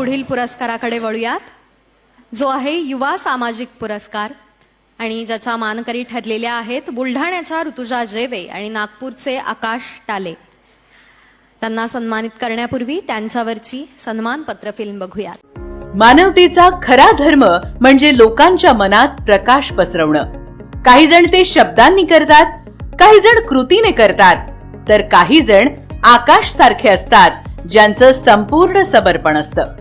पुढील पुरस्काराकडे वळूयात. जो आहे युवा सामाजिक पुरस्कार. आणि ज्याच्या मानकरी ठरलेल्या आहेत बुलढाण्याच्या ऋतुजा जेवे आणि नागपूरचे आकाश टाले. त्यांना सन्मानित करण्यापूर्वी त्यांच्यावरची सन्मानपत्र फिल्म बघूयात. मानवतेचा खरा धर्म म्हणजे लोकांच्या मनात प्रकाश पसरवणं. काही जण ते शब्दांनी करतात काही जण कृतीने करतात. तर काही जण आकाश सारखे असतात ज्यांचं संपूर्ण समर्पण असतं.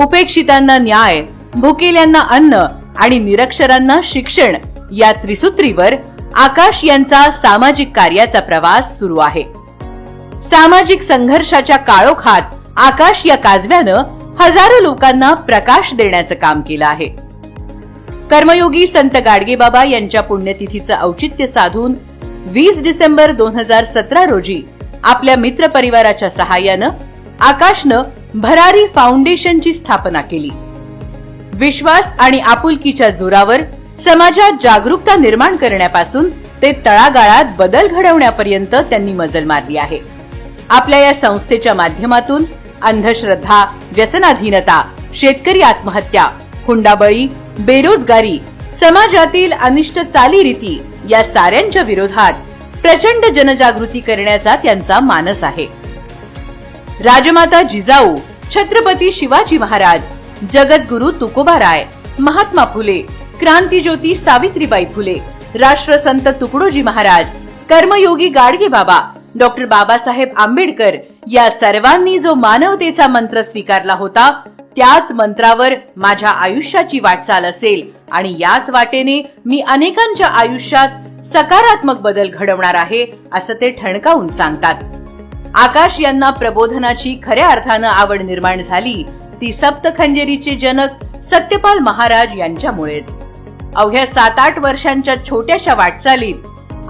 उपेक्षितांना न्याय भुकेल्यांना अन्न आणि निरक्षरांना शिक्षण या त्रिसूत्रीवर आकाश यांचा सामाजिक कार्याचा प्रवास सुरू आहे. सामाजिक संघर्षाच्या काळोखात आकाश या काजव्यानं हजारो लोकांना प्रकाश देण्याचं काम केलं आहे. कर्मयोगी संत गाडगेबाबा यांच्या पुण्यतिथीचं औचित्य साधून वीस डिसेंबर दोन हजार सतरा रोजी आपल्या मित्र परिवाराच्या सहाय्यानं आकाशनं भरारी फाउंडेशनची स्थापना केली. विश्वास आणि आपुलकीच्या जोरावर समाजात जागरूकता निर्माण करण्यापासून ते तळागाळात बदल घडवण्यापर्यंत त्यांनी मजल मारली आहे. आपल्या या संस्थेच्या माध्यमातून अंधश्रद्धा व्यसनाधीनता शेतकरी आत्महत्या हुंडाबळी बेरोजगारी समाजातील अनिष्ट चालीरीती या साऱ्यांच्या विरोधात प्रचंड जनजागृती करण्याचा त्यांचा मानस आहे. राजमाता जिजाऊ छत्रपती शिवाजी महाराज जगद्गुरु तुकोबाराय महात्मा फुले क्रांतीज्योती सावित्रीबाई फुले राष्ट्रसंत तुकडोजी महाराज कर्मयोगी गाडगे बाबा डॉक्टर बाबासाहेब आंबेडकर या सर्वांनी जो मानवतेचा मंत्र स्वीकारला होता त्याच मंत्रावर माझ्या आयुष्याची वाटचाल असेल आणि याच वाटेने मी अनेकांच्या आयुष्यात सकारात्मक बदल घडवणार आहे असं ते ठणकावून सांगतात. आकाश यांना प्रबोधनाची खऱ्या अर्थानं आवड निर्माण झाली. ती सप्तखंजेरीचे जनक सत्यपाल महाराज यांच्यामुळेच. अवघ्या सात आठ वर्षांच्या छोट्याशा वाटचालीत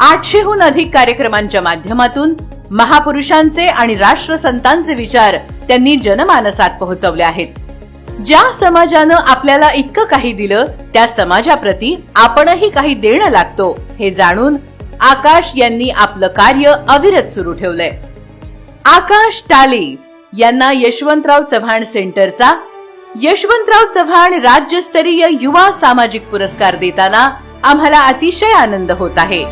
आठशेहून अधिक कार्यक्रमांच्या माध्यमातून महापुरुषांचे आणि राष्ट्रसंतांचे विचार त्यांनी जनमानसात पोहोचवले आहेत. ज्या समाजानं आपल्याला इतकं काही दिलं त्या समाजाप्रती आपणही काही देणं लागतो हे जाणून आकाश यांनी आपलं कार्य अविरत सुरू ठेवलंय. आकाश टाले यांना यशवंतराव चव्हाण सेंटरचा. यशवंतराव चव्हाण राज्यस्तरीय युवा सामाजिक पुरस्कार देताना आम्हाला अतिशय आनंद होत आहे.